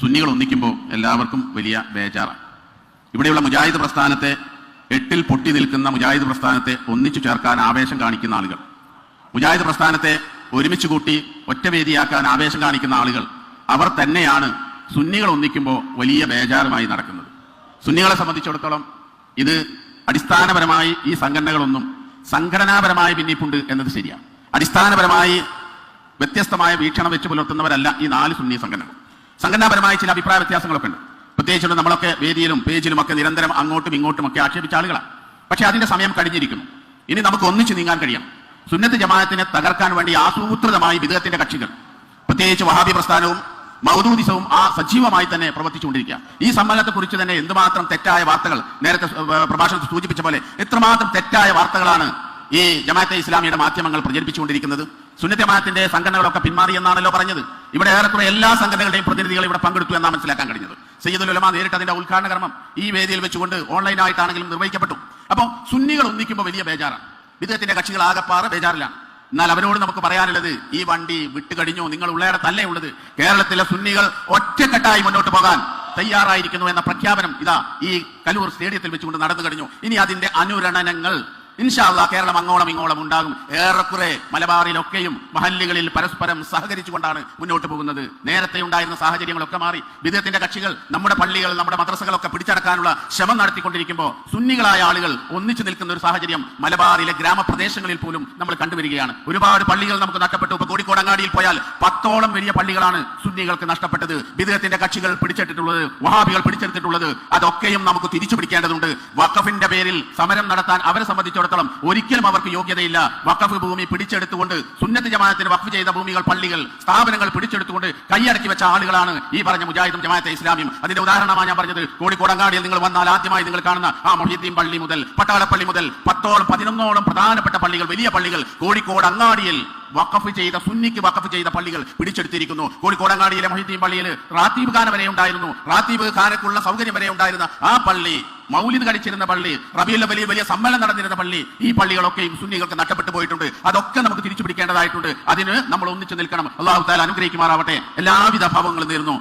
സുന്നികൾ ഒന്നിക്കുമ്പോൾ എല്ലാവർക്കും വലിയ ബേജാറാണ്. ഇവിടെയുള്ള മുജാഹിദ് പ്രസ്ഥാനത്തെ എട്ടിൽ പൊട്ടി നിൽക്കുന്ന മുജാഹിദ് പ്രസ്ഥാനത്തെ ഒന്നിച്ചു ചേർക്കാൻ ആവേശം കാണിക്കുന്ന ആളുകൾ. മുജാഹിദ് പ്രസ്ഥാനത്തെ ഒരുമിച്ച് കൂട്ടി ഒറ്റവേദിയാക്കാൻ ആവേശം കാണിക്കുന്ന ആളുകൾ. അവർ തന്നെയാണ് സുന്നികൾ ഒന്നിക്കുമ്പോൾ വലിയ ബേജാറുമായി നടക്കുന്നത്. സുന്നികളെ സംബന്ധിച്ചിടത്തോളം ഇത് അടിസ്ഥാനപരമായി ഈ സംഘടനകളൊന്നും സംഘടനാപരമായി ഭിന്നിപ്പുണ്ട് എന്നത് ശരിയാണ്. അടിസ്ഥാനപരമായി വ്യത്യസ്തമായ വീക്ഷണം വെച്ച് പുലർത്തുന്നവരല്ല ഈ നാല് സുന്നി സംഘടനകൾ. സംഘടനാപരമായ ചില അഭിപ്രായ വ്യത്യാസങ്ങളൊക്കെ ഉണ്ട്. പ്രത്യേകിച്ചും നമ്മളൊക്കെ വേദിയിലും പേജിലും ഒക്കെ നിരന്തരം അങ്ങോട്ടും ഇങ്ങോട്ടും ഒക്കെ ആക്ഷേപിച്ച ആളുകളാണ് പക്ഷെ അതിന്റെ സമയം കഴിഞ്ഞിരിക്കുന്നു. ഇനി നമുക്ക് ഒന്നിച്ച് നീങ്ങാൻ കഴിയാം. സുന്നത്ത് ജമാഅത്തിനെ തകർക്കാൻ വേണ്ടി ആസൂത്രിതമായി വിദഗ്ധത്തിന്റെ കക്ഷികൾ പ്രത്യേകിച്ച് വഹാബി പ്രസ്ഥാനവും മൗദൂദിസവും ആ സജീവമായി തന്നെ പ്രവർത്തിച്ചുകൊണ്ടിരിക്കുക ഈ സമ്മേളനത്തെ കുറിച്ച് തന്നെ എന്തുമാത്രം തെറ്റായ വാർത്തകൾ നേരത്തെ പ്രഭാഷണത്തിൽ സൂചിപ്പിച്ച പോലെ എത്രമാത്രം തെറ്റായ വാർത്തകളാണ് ഈ ജമാഅത്തെ ഇസ്ലാമിയുടെ മാധ്യമങ്ങൾ പ്രചരിപ്പിച്ചുകൊണ്ടിരിക്കുന്നത്? സുന്നത്ത് ജമാഅത്തിന്റെ സംഘടനകളൊക്കെ പിന്മാറി എന്നാണല്ലോ പറഞ്ഞത്. ഇവിടെ ഏറെക്കുറെ എല്ലാ സംഘടനകളുടെയും പ്രതിനിധികൾ ഇവിടെ പങ്കെടുത്തു എന്നാണ് മനസ്സിലാക്കാൻ കഴിഞ്ഞത്. സയ്യിദുൽ നേരിട്ട് അതിന്റെ ഉദ്ഘാടന കർമ്മം ഈ വേദിയിൽ വെച്ചുകൊണ്ട് ഓൺലൈനായിട്ടാണെങ്കിലും നിർവഹിക്കപ്പെട്ടു. അപ്പോൾ സുന്നികൾ ഒന്നിക്കുമ്പോൾ വലിയ ബേജാറാണ്. വിധത്തിന്റെ കക്ഷികൾ ആകപ്പാറ് ബേജാറിലാണ്. എന്നാൽ അവരോട് നമുക്ക് പറയാനുള്ളത് ഈ വണ്ടി വിട്ടുകഴിഞ്ഞു നിങ്ങൾ ഉള്ളയിടത്തല്ലേ ഉള്ളത്. കേരളത്തിലെ സുന്നികൾ ഒറ്റക്കെട്ടായി മുന്നോട്ട് പോകാൻ തയ്യാറായിരിക്കുന്നു എന്ന പ്രഖ്യാപനം ഇതാ ഈ കലൂർ സ്റ്റേഡിയത്തിൽ വെച്ചുകൊണ്ട് നടന്നു കഴിഞ്ഞു. ഇനി അതിന്റെ അനുരണനങ്ങൾ ഇൻഷാല്ല കേരളം അങ്ങോളം ഇങ്ങോളം ഉണ്ടാകും. ഏറെക്കുറെ മലബാറിലൊക്കെയും മഹല്ലുകളിൽ പരസ്പരം സഹകരിച്ചുകൊണ്ടാണ് മുന്നോട്ട് പോകുന്നത്. നേരത്തെ ഉണ്ടായിരുന്ന സാഹചര്യങ്ങളൊക്കെ മാറി വിദേഹത്തിന്റെ കക്ഷികൾ നമ്മുടെ പള്ളികൾ നമ്മുടെ മദ്രസകളൊക്കെ പിടിച്ചടക്കാനുള്ള ശ്രമം നടത്തിക്കൊണ്ടിരിക്കുമ്പോൾ സുന്നികളായ ആളുകൾ ഒന്നിച്ചു നിൽക്കുന്ന ഒരു സാഹചര്യം മലബാറിലെ ഗ്രാമപ്രദേശങ്ങളിൽ പോലും നമ്മൾ കണ്ടുവരികയാണ്. ഒരുപാട് പള്ളികൾ നമുക്ക് നഷ്ടപ്പെട്ടു. ഇപ്പൊ കോഴിക്കോടങ്ങാടിയിൽ പോയാൽ പത്തോളം വലിയ പള്ളികളാണ് സുന്നികൾക്ക് നഷ്ടപ്പെട്ടത്. വിദേഹത്തിന്റെ കക്ഷികൾ പിടിച്ചെടുത്തിട്ടുള്ളത് വഹാബികൾ പിടിച്ചെടുത്തിട്ടുള്ളത് അതൊക്കെയും നമുക്ക് തിരിച്ചു പിടിക്കേണ്ടതുണ്ട് വഖഫിന്റെ പേരിൽ സമരം നടത്താൻ അവരെ സംബന്ധിച്ചിടത്തോളം ഒരിക്കലും അവർക്ക് യോഗ്യതയില്ല. വഖഫ് ഭൂമി പിടിച്ചെടുത്തുകൊണ്ട് സുന്നത്ത് ജമാഅത്തിന് വഖഫ് ചെയ്ത ഭൂമികൾ പള്ളികൾ സ്ഥാപനങ്ങൾ പിടിച്ചെടുത്തുകൊണ്ട് കൈയടക്കി വെച്ച ആളുകളാണ് ഈ പറഞ്ഞ മുജാഹിദും ജമാഅത്തെ ഇസ്ലാമിയും. അതിന്റെ ഉദാഹരണമാണ് ഞാൻ പറഞ്ഞത്. കോഴിക്കോട് അങ്ങാടിയിൽ നിങ്ങൾ വന്നാൽ ആദ്യമായി നിങ്ങൾ കാണുന്ന ആ മൊഹീദ്ദീൻ പള്ളി മുതൽ പട്ടാളപ്പള്ളി മുതൽ പത്തോളം പതിനൊന്നോളം പ്രധാനപ്പെട്ട പള്ളികൾ വലിയ പള്ളികൾ കോഴിക്കോട് അങ്ങാടിയിൽ വഖഫ് ചെയ്ത സുന്നിക്ക് വഖഫ് ചെയ്ത പള്ളികൾ പിടിച്ചെടുത്തിരിക്കുന്നു. കോഴിക്കോടങ്ങാടിയിലെ അങ്ങാടിയിലെ പള്ളിയിൽ റാത്തീബ് ഖാന വരെ ഉണ്ടായിരുന്നു. റാത്തീബ് ഖാനക്കുള്ള സൗകര്യം വരെ ഉണ്ടായിരുന്ന ആ പള്ളി മൗലിദ് കഴിച്ചിരുന്ന പള്ളി റബിയുള്ള വലിയ വലിയ സമ്മേളനം നടന്നിരുന്ന പള്ളി ഈ പള്ളികളൊക്കെയും സുന്നികൾക്ക് നഷ്ടപ്പെട്ടു പോയിട്ടുണ്ട്. അതൊക്കെ നമുക്ക് തിരിച്ചു പിടിക്കേണ്ടതായിട്ടുണ്ട് അതിന് നമ്മൾ ഒന്നിച്ചു നിൽക്കണം. അള്ളാഹു താല അനുഗ്രഹിക്കുമാറാവട്ടെ. എല്ലാവിധ ഭാവങ്ങളും നേരുന്നു.